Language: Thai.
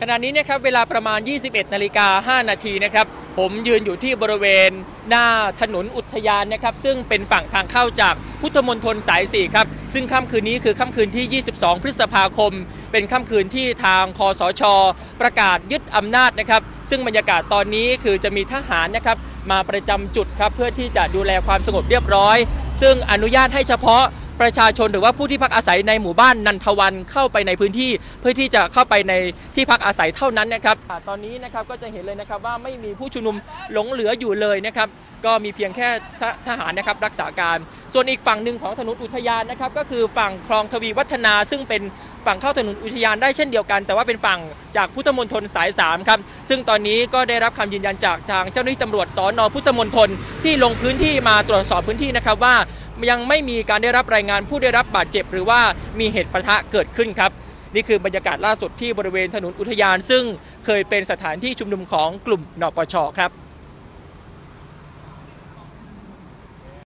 ขณะนี้นะครับเวลาประมาณ 21 นาฬิกา 5 นาทีนะครับผมยืนอยู่ที่บริเวณหน้าถนนอุทยานนะครับ ซึ่งเป็นฝั่งทางเข้าจากพุทธมณฑลสาย 4 ครับ ซึ่งค่ำคืนนี้คือค่ำคืนที่ 22 พฤษภาคม เป็นค่ำคืนที่ทางคอสช ประกาศยึดอำนาจนะครับ ซึ่งบรรยากาศตอนนี้คือจะมีทหารนะครับมาประจำจุดครับเพื่อที่จะดูแลความสงบเรียบร้อย ซึ่งอนุญาตให้เฉพาะ ประชาชนหรือว่าผู้ที่พักอาศัยในหมู่บ้านนันทวันเข้าไปในพื้นที่ เพื่อที่จะเข้าไปในที่พักอาศัยเท่านั้นนะครับตอนนี้นะครับก็จะเห็นเลยนะครับว่าไม่มีผู้ชุมนุมหลงเหลืออยู่เลยนะครับก็มีเพียงแค่ทหารนะครับรักษาการ ส่วนอีกฝั่งหนึ่งของถนนอุทยานนะครับก็คือฝั่งคลองทวีวัฒนาซึ่งเป็นฝั่งเข้าถนนอุทยานได้เช่นเดียวกัน แต่ว่าเป็นฝั่งจากพุทธมณฑลสาย3ครับซึ่งตอนนี้ก็ได้รับคำยืนยันจากทางเจ้าหน้าที่ตำรวจสอนอพุทธมณฑลที่ลงพื้นที่มาตรวจสอบพื้นที่นะครับว่า ยังไม่มีการได้รับรายงานผู้ได้รับบาดเจ็บ หรือว่ามีเหตุปะทะเกิดขึ้นครับ นี่คือบรรยากาศล่าสุดที่บริเวณถนนอุทยาน ซึ่งเคยเป็นสถานที่ชุมนุมของกลุ่มนปชครับ